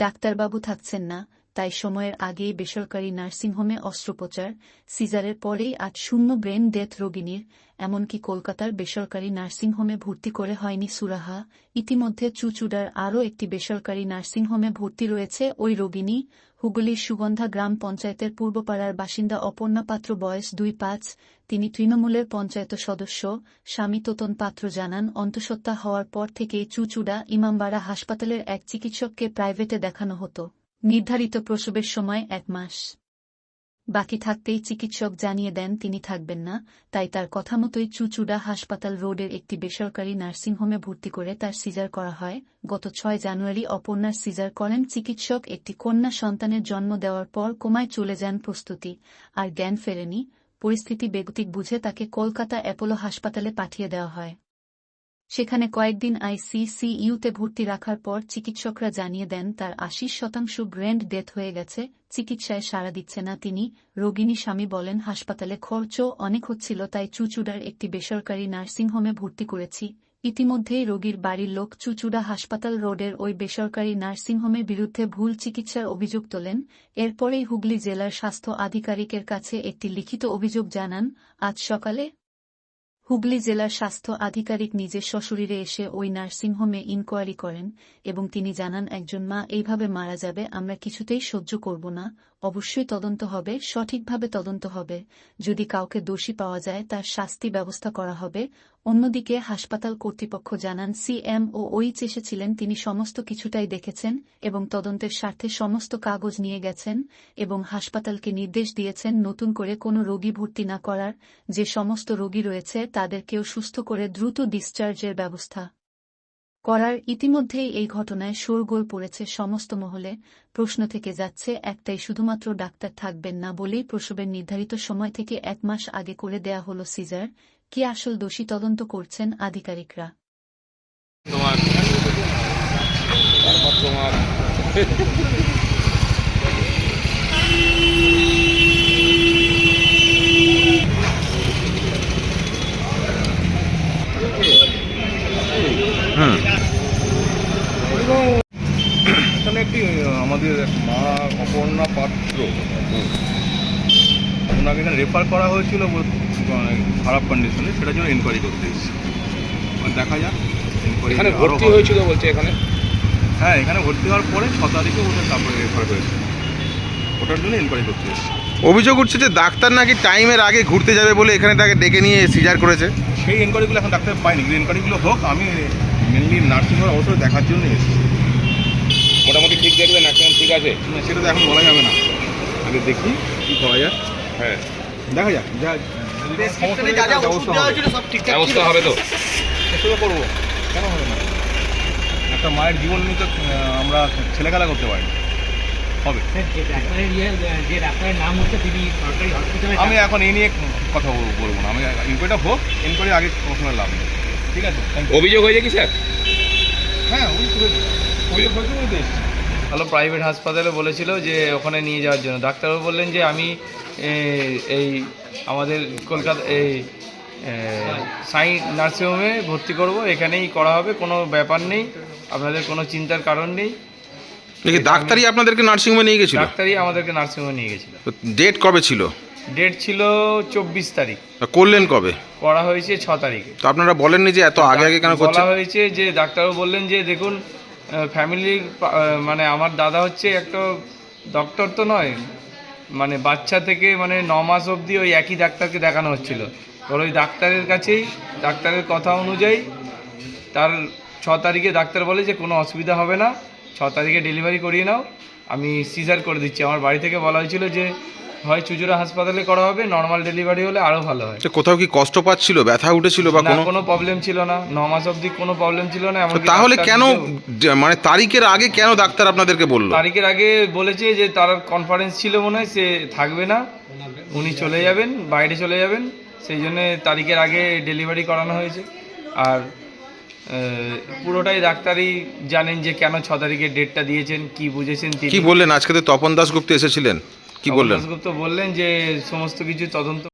ডাক্তারবাবু থাকছেন না। তাই সময়ের আগেই বেসরকারি নার্সিংহোমে অস্ত্রোপচার, সিজারের পরেই আজ শূন্য ব্রেন ডেথ রোগিনীর, এমনকি কলকাতার বেসরকারি নার্সিংহোমে ভর্তি করে হয়নি সুরাহা। ইতিমধ্যে চুচুড়ার আরও একটি বেসরকারি নার্সিংহোমে ভর্তি রয়েছে ওই রোগিনী। হুগলির সুগন্ধা গ্রাম পঞ্চায়েতের পূর্বপাড়ার বাসিন্দা অপর্ণা পাত্র, বয়স দুই পাঁচ। তিনি তৃণমূলের পঞ্চায়েত সদস্য। স্বামী তোতন পাত্র জানান, অন্তঃসত্ত্বা হওয়ার পর থেকেই চুচুড়া, ইমামবাড়া হাসপাতালের এক চিকিৎসককে প্রাইভেটে দেখানো হতো। নির্ধারিত প্রসবের সময় এক মাস। বাকি থাকতেই চিকিৎসক জানিয়ে দেন, তিনি থাকবেন না। তাই তার কথা মতোই চুচুড়া হাসপাতাল রোডের একটি বেসরকারি নার্সিংহোমে ভর্তি করে তার সিজার করা হয়। গত ছয় জানুয়ারি অপর্ণার সিজার করেন। চিকিৎসক একটি কন্যা সন্তানের জন্ম দেওয়ার পর কোমায় চলে যান প্রস্তুতি। আর জ্ঞান ফেরেনি। পরিস্থিতি বেগতিক বুঝে তাকে কলকাতা অ্যাপোলো হাসপাতালে পাঠিয়ে দেওয়া হয়। সেখানে কয়েকদিন আইসিসিইউতে ভর্তি রাখার পর চিকিৎসকরা জানিয়ে দেন, তার আশি শতাংশ ব্রেন্ড ডেথ হয়ে গেছে, চিকিৎসায় সাড়া দিচ্ছে না তিনি। রোগিনী স্বামী বলেন, হাসপাতালে খরচও অনেক হচ্ছিল, তাই চুচুড়ার একটি বেসরকারি নার্সিংহোমে ভর্তি করেছি। ইতিমধ্যেই রোগীর বাড়ির লোক চুচুড়া হাসপাতাল রোডের ওই বেসরকারি নার্সিংহোমের বিরুদ্ধে ভুল চিকিৎসার অভিযোগ তোলেন। এরপরেই হুগলি জেলার স্বাস্থ্য আধিকারিকের কাছে একটি লিখিত অভিযোগ জানান, আজ সকালে হুগলি জেলার স্বাস্থ্য আধিকারিক নিজের সশরীরে এসে ওই নার্সিংহোমে ইনকোয়ারি করেন এবং তিনি জানান, একজন মা এইভাবে মারা যাবে, আমরা কিছুতেই সহ্য করব না। অবশ্যই তদন্ত হবে, সঠিকভাবে তদন্ত হবে। যদি কাউকে দোষী পাওয়া যায়, তার শাস্তি ব্যবস্থা করা হবে। অন্যদিকে হাসপাতাল কর্তৃপক্ষ জানান, সিএম ও ওইচ এসেছিলেন, তিনি সমস্ত কিছুটাই দেখেছেন এবং তদন্তের স্বার্থে সমস্ত কাগজ নিয়ে গেছেন এবং হাসপাতালকে নির্দেশ দিয়েছেন নতুন করে কোনো রোগী ভর্তি না করার। যে সমস্ত রোগী রয়েছে, তাদেরকেও সুস্থ করে দ্রুত ডিসচার্জের ব্যবস্থা। করার ইতিমধ্যেই এই ঘটনায় শোরগোল পড়েছে সমস্ত মহলে। প্রশ্ন থেকে যাচ্ছে, একটাই শুধুমাত্র ডাক্তার থাকবেন না বলেই প্রসবের নির্ধারিত সময় থেকে এক মাস আগে করে দেয়া হল সিজার। কি আসল দোষী তদন্ত করছেন আধিকারিকরা? তোমার একটি আমাদের মা অপর্ণা পাত্র ওনাকে এখানে রেফার করা হয়েছিল মানে খারাপ কন্ডিশনে সেটার জন্য এনকোয়ারি করতে এসেছি। দেখা যাক এনকোয়ারি এখানে ভর্তি হয়েছিল বলছে এখানে? হ্যাঁ এখানে ভর্তি হওয়ার পরে ছ তারিখে ওদের তারপরে রেফার হয়েছে। ওটার জন্য এনকোয়ারি করতে এসেছি। অভিযোগ উঠছে যে ডাক্তার নাকি টাইমের আগে ঘুরতে যাবে বলে এখানে তাকে ডেকে নিয়ে সিজার করেছে। সেই এনকোয়ারিগুলো এখন ডাক্তার পাইনি কিন্তু এনকোয়ারিগুলো হোক আমি মেনলি নার্সিংহোম অবশ্যই দেখার জন্য এসেছি। মোটামুটি ঠিক দেখবেন এখন ঠিক আছে। না, সেটা তো এখন বলা যাবে না। আগে দেখি। কি করা যায়? হ্যাঁ। দেখা যাক যা ব্যবস্থা হবে। তো। করব। কেন হবে না? একটা মায়ের জীবন নিয়ে তো আমরা ছেলেখেলা করতে পারি। হবে। ইয়ে যে ডাক্তারের নাম হচ্ছে তিনি আমি এখন এই নিয়ে কথা বলব বলব না। আমি ইনকোয়ারিটা হোক ইনকোয়ারি আগে কোনো সময় লাভ নেই। ঠিক আছে অভিযোগ হয়েছে কি স্যার? হ্যাঁ অভিযোগ হয়েছে। ভালো প্রাইভেট হাসপাতালে বলেছিল যে ওখানে নিয়ে যাওয়ার জন্য। ডাক্তারবাবু বললেন যে আমি এই আমাদের কলকাতা এই সাই নার্সিংহোমে ভর্তি করব এখানেই করা হবে কোনো ব্যাপার নেই আপনাদের কোনো চিন্তার কারণ নেই। ডাক্তারই আপনাদেরকে নার্সিংহোমে নিয়ে গেছিল? ডাক্তারই আমাদেরকে নার্সিংহোমে নিয়ে গেছিল। ডেট কবে ছিল? ডেট ছিল চব্বিশ তারিখ। করলেন কবে? করা হয়েছে ছ তারিখে। তো আপনারা বলেননি যে এত আগে আগে কেন বলা হয়েছে যে ডাক্তারবাবু বললেন যে দেখুন ফ্যামিলির মানে আমার দাদা হচ্ছে একটা ডক্টর তো নয় মানে বাচ্চা থেকে মানে ন মাস অবধি ওই একই ডাক্তারকে দেখানো হচ্ছিল। এবার ওই ডাক্তারের কাছেই, ডাক্তারের কথা অনুযায়ী তার ছ তারিখে ডাক্তার বলে যে কোনো অসুবিধা হবে না, ছ তারিখে ডেলিভারি করিয়ে নাও, আমি সিজার করে দিচ্ছি। আমার বাড়ি থেকে বলা হয়েছিল যে হয় চুচুড়া হাসপাতালে করা হবে নর্মাল ডেলিভারি হলে আরও ভালো হয়। কোথাও কি কষ্ট পাচ্ছিল? ব্যথা উঠেছিল বা কোনো? কোনো প্রবলেম ছিল না। ন মাস অবধি কোনো প্রবলেম ছিল না এমনকি তাহলে কেন মানে তারিখের আগে কেন ডাক্তার আপনাদেরকে বলল? তারিখের আগে বলেছে যে তার কনফারেন্স ছিল মনে হয় সে থাকবে না। উনি চলে যাবেন বাইরে চলে যাবেন। সেই জন্য তারিখের আগে ডেলিভারি করানো হয়েছে। আর পুরোটাই ডাক্তারই জানেন যে কেন ছ তারিখের ডেটটা দিয়েছেন কি বুঝেছেন কি বললেন? আজকে তো তপন দাসগুপ্ত এসেছিলেন। কি বললেন? গুপ্ত বললেন যে সমস্ত কিছু তদন্ত